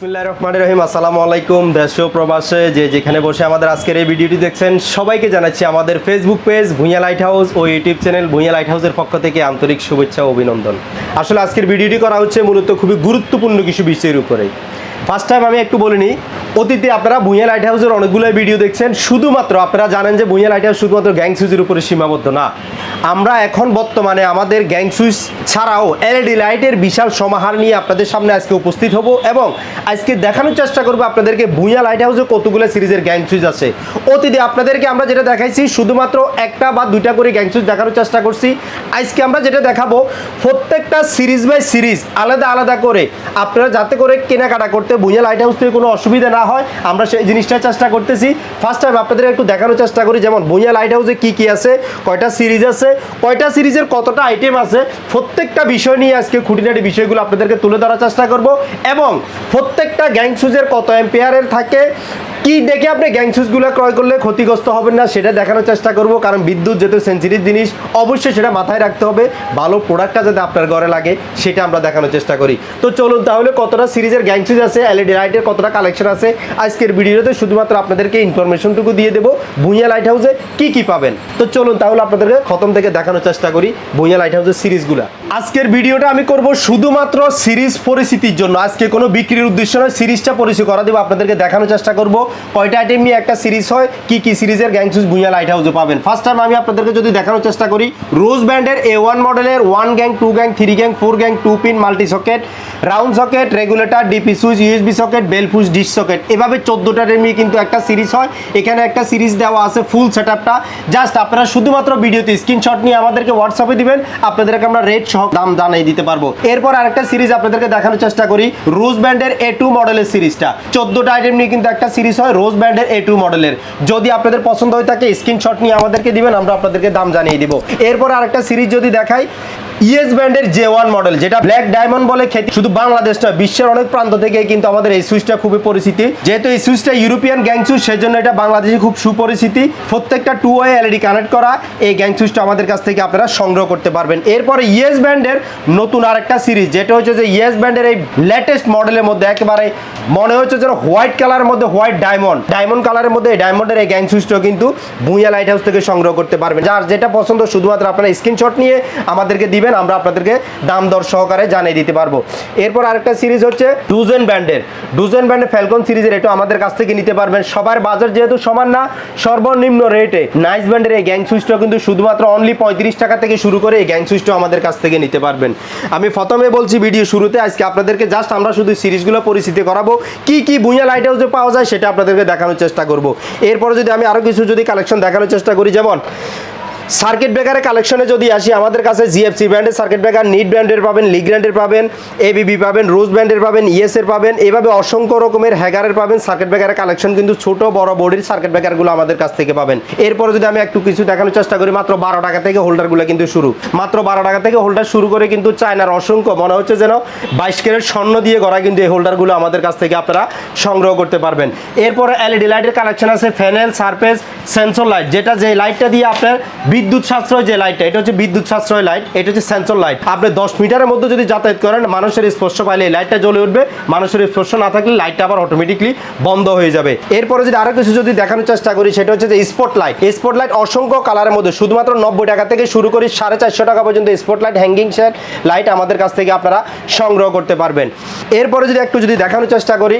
বিসমিল্লাহ রহমান রহিম। আসসালামু আলাইকুম, দেশ প্রবাসে যে যেখানে বসে আমাদের আজকের এই ভিডিওটি দেখছেন, সবাইকে জানাচ্ছি আমাদের Facebook page Bhuiya light house ও ইউটিউব চ্যানেল ভুঁইয়া লাইট হাউসের পক্ষ থেকে আন্তরিক শুভেচ্ছা ও অভিনন্দন। আসলে আজকের ভিডিওটি করা হচ্ছে মূলত খুবই গুরুত্বপূর্ণ কিছু বিষয়ের উপরে ফার্স্ট টাইম আমি একটু বলে নিই অতীতে আপনারা ভুঁইয়া লাইট হাউসের অনেকগুলো ভিডিও দেখছেন, শুধুমাত্র আপনারা জানেন যে ভুঁইয়া লাইট হাউস শুধুমাত্র গ্যাং সুইচের উপরে সীমাবদ্ধ না। আমরা এখন বর্তমানে আমাদের গ্যাং সুইচ ছাড়াও এলইডি লাইটের বিশাল সমাহার নিয়ে আপনাদের সামনে আজকে উপস্থিত হব এবং আজকে দেখানোর চেষ্টা করব আপনাদেরকে ভুঁইয়া লাইট হাউসে কতগুলো সিরিজের গ্যাং সুইচ আছে। অতীতে আপনাদেরকে আমরা যেটা দেখাইছি, শুধুমাত্র একটা বা দুইটা করে গ্যাং সুইচ দেখানোর চেষ্টা করছি। আজকে আমরা যেটা দেখাবো, প্রত্যেকটা সিরিজ বাই সিরিজ, আলাদা আলাদা করে, আপনারা যাতে করে কেনাকাটা করতে ভুঁইয়া লাইট হাউস থেকে কোনো অসুবিধা না হয়। আমরা সেই জিনিসটা চেষ্টা করতেছি। ফার্স্ট টাইম আপনাদের একটু দেখানোর চেষ্টা করি, যেমন ভুঁইয়া লাইট হাউসে কী কী আছে, কয়টা সিরিজ আছে, কয়টা সিরিজের কতটা আইটেম আছে, প্রত্যেকটা বিষয় নিয়ে আজকে খুঁটিনাটি বিষয়গুলো আপনাদেরকে তুলে ধরার চেষ্টা করব। এবং প্রত্যেকটা গ্যাং সুজের কত এম্পেয়ারের থাকে কি দেখে আপনি গ্যাং সুইচগুলো ক্রয় করলে ক্ষতিগ্রস্ত হবেন না, সেটা দেখানোর চেষ্টা করব, কারণ বিদ্যুৎ যেহেতু সেন্সিটিভ জিনিস, অবশ্যই সেটা মাথায় রাখতে হবে, ভালো প্রোডাক্টটা যাতে আপনার ঘরে লাগে, সেটা আমরা দেখানোর চেষ্টা করি। তো চলুন তাহলে কতটা সিরিজের গ্যাং সুইচ আছে এলইডি লাইটের কতটা কালেকশন আছে, আজকের ভিডিওতে শুধুমাত্র আপনাদেরকে ইনফরমেশনটুকু দিয়ে দেবো, ভুঁইয়া লাইট হাউসে কি কি পাবেন। তো চলুন তাহলে আপনাদেরকে খতম থেকে দেখানোর চেষ্টা করি, ভুঁইয়া লাইট হাউসের সিরিজগুলো। আজকের ভিডিওটা আমি করব শুধুমাত্র সিরিজ পরিস্থিতির জন্য, আজকে কোনো বিক্রির উদ্দেশ্য নয়, সিরিজটা পরিচয় করা দেবো, আপনাদেরকে দেখানোর চেষ্টা করব। কয়টা আইটেম নিয়ে একটা সিরিজ হয়, কি কি সিরিজের গ্যাং সুইচ ভুঁইয়া লাইট হাউসে পাবেন? ফার্স্ট টাইম আমি আপনাদেরকে যদি দেখানোর চেষ্টা করি রোজ ব্যান্ডের এ ওয়ান মডেলের one gang two gang three gang four gang two pin multi socket round socket regulator D P switch U S B socket bell push dish socket এভাবে চোদ্দোটা নিয়ে কিন্তু একটা সিরিজ হয়। এখানে একটা সিরিজ দেওয়া আছে ফুল সেট আপটা জাস্ট আপনারা শুধুমাত্র ভিডিওতে স্ক্রিনশট নিয়ে আমাদেরকে হোয়াটসঅ্যাপে দিবেন। আপনাদেরকে আমরা রেট সহ দাম জানাই দিতে পারব। এরপর আরেকটা সিরিজ আপনাদেরকে দেখানোর চেষ্টা করি রোজ ব্যান্ডের এ টু মডেলের সিরিজটা চোদ্দোটা আইটেম নিয়ে কিন্তু একটা সিরিজ হয় রোজ ব্র্যান্ডের এ টু মডেলের। যদি আপনাদের পছন্দ হয়ে থাকে স্ক্রিনশট নিয়ে আমাদেরকে দিবেন, আমরা আপনাদেরকে দাম জানিয়ে দিব। এরপর আরেকটা সিরিজ যদি দেখাই ইয়েস ব্যান্ডের জে ওয়ান মডেল, যেটা ব্ল্যাক ডায়মন্ড বলে খ্যাতি। শুধু বাংলাদেশ নয়, বিশ্বের অনেক প্রান্ত থেকে কিন্তু আমাদের এই সুইচটা খুবই পরিচিতি। যেহেতু এই সুইচটা ইউরোপিয়ান গ্যাং সুইচ সেজন্য এটা বাংলাদেশে খুব সুপরিচিতি। প্রত্যেকটা টু ওয়ে এলইডি কানেক্ট করা এই গ্যাং সুইচটা আমাদের কাছ থেকে আপনারা সংগ্রহ করতে পারবেন। এরপরে ইয়েস ব্যান্ডের নতুন আরেকটা সিরিজ, যেটা হচ্ছে যে ইয়েস ব্যান্ডের এই লেটেস্ট মডেলের মধ্যে একেবারে মনে হচ্ছে যেন হোয়াইট কালারের মধ্যে হোয়াইট ডায়মন্ড ডায়মন্ড কালারের মধ্যে এই ডায়মন্ডের এই গ্যাং সুইচটাও কিন্তু ভুঁইয়া লাইট হাউস থেকে সংগ্রহ করতে পারবেন। যার যেটা পছন্দ, শুধুমাত্র আপনারা স্ক্রিনশট নিয়ে আমাদেরকে দিবেন। আমরা আপনাদেরকে দাম দর সহকারে জানিয়ে দিতে পারব। এরপর আরেকটা সিরিজ হচ্ছে ডুজেন ব্যান্ডের ডুজেন ব্যান্ডের ফ্যালকন সিরিজের এটা আমাদের কাছ থেকে নিতে পারবেন। সবার বাজার যেহেতু সমান না, সর্বনিম্ন রেটে। নাইস ব্যান্ডের এই গ্যাং সুইচটা কিন্তু শুধুমাত্র অনলি পঁয়ত্রিশ টাকা থেকে শুরু করে এই গ্যাং সুইচটা আমাদের কাছ থেকে নিতে পারবেন। আমি প্রথমে বলছি ভিডিও শুরুতে, আজকে আপনাদেরকে জাস্ট আমরা শুধু সিরিজগুলো পরিচিতি করাবো। কি কি ভুঁইয়া লাইট হাউসে পাওয়া যায় সেটা আপনাদেরকে দেখানোর চেষ্টা করব। এরপরে যদি আমি আরও কিছু যদি কালেকশন দেখানোর চেষ্টা করি, যেমন সার্কিট ব্রেকারের কালেকশনে যদি আসি, আমাদের কাছে জিএফসি ব্র্যান্ডের সার্কিট ব্রেকার, নিট ব্র্যান্ডের পাবেন, লিগ ব্র্যান্ডের পাবেন, এবিবি পাবেন, রোজ ব্র্যান্ডের পাবেন ইএসের পাবেন, এভাবে অসংখ্য রকমের হ্যাগারের পাবেন সার্কিট ব্রেকারের কালেকশন, কিন্তু ছোট, বড় বডির সার্কিট ব্রেকারগুলো আমাদের কাছ থেকে পাবেন। এরপরে যদি আমি একটু কিছু দেখানোর চেষ্টা করি, মাত্র বারো টাকা থেকে হোল্ডারগুলো কিন্তু শুরু। মাত্র বারো টাকা থেকে হোল্ডার শুরু করে কিন্তু চায়নার অসংখ্য, মনে হচ্ছে যেন বাইশ ক্যারেট স্বর্ণ দিয়ে গড়া কিন্তু এই হোল্ডারগুলো আমাদের কাছ থেকে আপনারা সংগ্রহ করতে পারবেন। এরপরে এলইডি লাইটের কালেকশন আছে, ফ্যানেল, সারফেস, সেন্সর লাইট, যেটা যে লাইটটা দিয়ে আপনার বিদ্যুৎ সাশ্রয় যে লাইটটা, এটা হচ্ছে বিদ্যুৎ সাশ্রয় লাইট, এটা হচ্ছে সেন্সর লাইট। আপনি দশ মিটারের মধ্যে যদি যাতায়াত করেন, মানুষের স্পর্শ পাইলে এই লাইটটা জ্বলে উঠবে। মানুষের স্পর্শ না থাকলে লাইটটা আবার অটোমেটিকলি বন্ধ হয়ে যাবে। এরপরে যদি আরও কিছু যদি দেখানোর চেষ্টা করি, সেটা হচ্ছে যে স্পট লাইট স্পট লাইট অসংখ্য কালারের মধ্যে, শুধুমাত্র নব্বই টাকা থেকে শুরু করি সাড়ে চারশো টাকা পর্যন্ত spot light hanging set light আমাদের কাছ থেকে আপনারা সংগ্রহ করতে পারবেন। এরপরে যদি একটু যদি দেখানোর চেষ্টা করি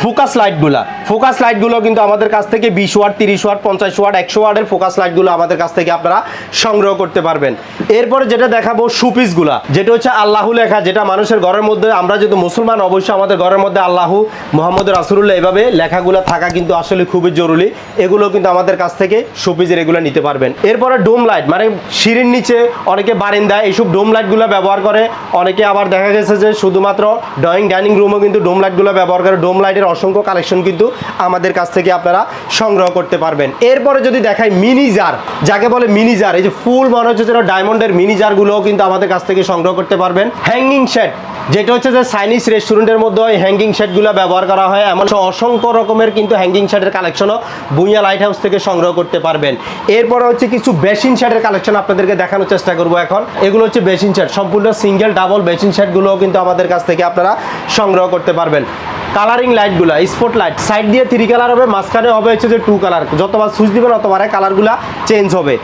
ফোকাস লাইটগুলো ফোকাস লাইটগুলো কিন্তু আমাদের কাছ থেকে বিশ ওয়াট, তিরিশ ওয়াট, পঞ্চাশ ওয়াট, একশো ওয়াটের ফোকাস লাইটগুলো আমাদের কাছ থেকে আপনারা সংগ্রহ করতে পারবেন। এরপরে যেটা দেখাবো সুপিসগুলা যেটা হচ্ছে আল্লাহু লেখা, যেটা মানুষের ঘরের মধ্যে, আমরা যেহেতু মুসলমান, অবশ্যই আমাদের ঘরের মধ্যে আল্লাহু মোহাম্মদ রাসুল্লাহ এভাবে লেখাগুলো থাকা কিন্তু আসলে খুবই জরুরি। এগুলো কিন্তু আমাদের কাছ থেকে সুপিসের এগুলো নিতে পারবেন। এরপরে ডোম লাইট মানে সিঁড়ির নিচে অনেকে বারিন্দায় এইসব ডোম লাইটগুলো ব্যবহার করে। অনেকে আবার দেখা গেছে যে শুধুমাত্র ড্রয়িং ডাইনিং রুমও কিন্তু ডোম লাইটগুলো ব্যবহার করে। ডোম লাইটের অসংখ্য কালেকশন কিন্তু আমাদের কাছ থেকে আপনারা সংগ্রহ করতে পারবেন। এরপরে যদি দেখাই মিনি জার যাকে বলে মিনি জার এই যে ফুল মনে হচ্ছে যেন ডায়মন্ডের মিনি জারগুলোও কিন্তু আমাদের কাছ থেকে সংগ্রহ করতে পারবেন। হ্যাঙ্গিং শেড যেটা হচ্ছে যে চাইনিজ রেস্টুরেন্টের মধ্যে ওই হ্যাঙ্গিং শেডগুলো ব্যবহার করা হয়। এমন অসংখ্য রকমের কিন্তু হ্যাঙ্গিং শেডের কালেকশনও ভুঁইয়া লাইট হাউস থেকে সংগ্রহ করতে পারবেন। এরপরে হচ্ছে কিছু বেসিন শেডের কালেকশন আপনাদেরকে দেখানোর চেষ্টা করব এখন। এগুলো হচ্ছে বেসিন শেড সম্পূর্ণ সিঙ্গেল ডাবল বেসিন শেডগুলোও কিন্তু আমাদের কাছ থেকে আপনারা সংগ্রহ করতে পারবেন। কালারিং লাইটগুলো স্পট লাইট সাইড দিয়ে থ্রি কালার হবে, মাঝখানে হবে হচ্ছে যে টু কালার যতবার সুইচ দিবেন অতবার কালারগুলো চেঞ্জ হবে।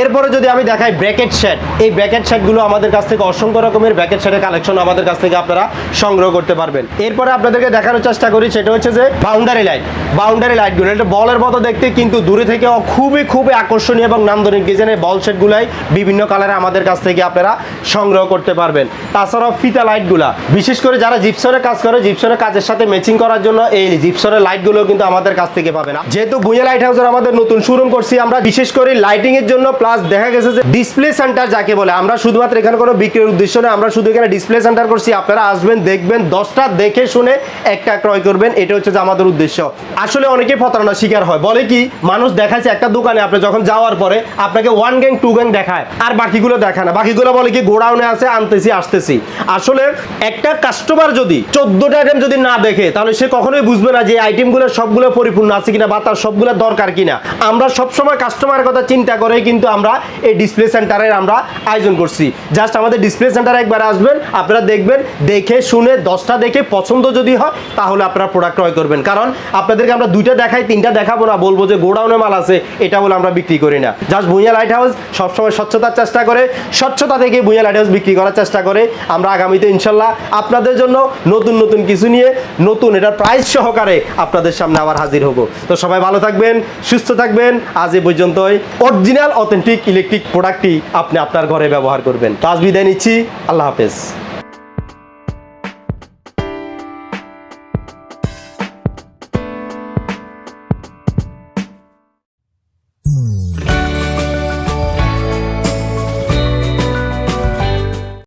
এরপরে যদি আমি দেখাই ব্র্যাকেট শেড এই ব্র্যাকেট শেডগুলো আমাদের কাছ থেকে অসংখ্য রকমের ব্র্যাকেট শেডের কালেকশন আমাদের কাছ থেকে আপনারা সংগ্রহ করতে পারবেন। এরপরে আপনাদেরকে দেখানোর চেষ্টা করি, সেটা হচ্ছে যে বাউন্ডারি লাইট বাউন্ডারি লাইটগুলো এটা বলের মতো দেখতে, কিন্তু দূরে থেকে খুবই খুবই আকর্ষণীয় এবং নান্দনিক ডিজাইনের বল সেটগুলাই বিভিন্ন কালারে আমাদের কাছ থেকে আপনারা সংগ্রহ করতে পারবেন। তাছাড়াও ফিতা লাইটগুলা বিশেষ করে যারা জিপসনের কাজ করে জিপসনের কাজের সাথে ম্যাচিং করার জন্য এই জিপসনের লাইটগুলো কিন্তু আমাদের কাছ থেকে পাবেন। যেহেতু ভুঁইয়া লাইট হাউসের আমাদের নতুন শোরুম করছি, আমরা বিশেষ করে লাইটিং এর জন্য প্লাস দেখা গেছে যে ডিসপ্লে সেন্টার যাকে বলে, আমরা শুধুমাত্র এখানে কোনো বিক্রির উদ্দেশ্য নয়, আমরা শুধু এখানে ডিসপ্লে সেন্টার করছি। আপনারা আসবেন, দেখবেন, দশটা দেখে শুনে একটা ক্রয় করবেন, এটা হচ্ছে যে আমাদের উদ্দেশ্য। আসলে অনেকে প্রতারণার শিকার হয়। বলে কি, মানুষ দেখাচ্ছে একটা দোকানে, আপনি যখন যাওয়ার পরে আপনাকে ওয়ান গ্যাং টু গ্যাং দেখায়, আর বাকিগুলো দেখায় না। বাকিগুলো বলে কি, গোডাউনে আছে, আনতেছি, আসতেছি। আসলে একটা কাস্টমার যদি চোদ্দটা আইটেম যদি না দেখে, তাহলে সে কখনোই বুঝবে না যে আইটেমগুলো সবগুলো পরিপূর্ণ আছে কিনা বা তার সবগুলো দরকার কিনা। আমরা সবসময় কাস্টমারের কথা চিন্তা করে কিন্তু আমরা এই ডিসপ্লে সেন্টারের আমরা আয়োজন করছি। জাস্ট আমাদের ডিসপ্লে সেন্টারে একবার আসবেন, আপনারা দেখবেন, দেখে শুনে দশটা দেখে পছন্দ যদি হয়, তাহলে আপনারা প্রোডাক্ট ক্রয় করবেন। কারণ আপনাদেরকে আমরা দুইটা দেখাই, তিনটা দেখাবো না, বলব যে গোডাউনে মাল আছে, এটা বলে আমরা বিক্রি করি না। জাস্ট ভুঁইয়া লাইট হাউস সবসময় স্বচ্ছতার চেষ্টা করে, স্বচ্ছতা থেকে ভুঁইয়া লাইট হাউস বিক্রি করার চেষ্টা করে। আমরা আগামীতে ইনশাল্লাহ আপনাদের জন্য নতুন নতুন কিছু নিয়ে নতুন, এটার প্রাইস সহকারে আপনাদের সামনে আবার হাজির হব। তো সবাই ভালো থাকবেন, সুস্থ থাকবেন, আজ এ পর্যন্তই। অরিজিনাল অথেন্টিক ইলেকট্রিক প্রোডাক্টটি আপনি আপনার ঘরে ব্যবহার করবেন। তো আজ বিদায় নিচ্ছি, আল্লাহ হাফেজ।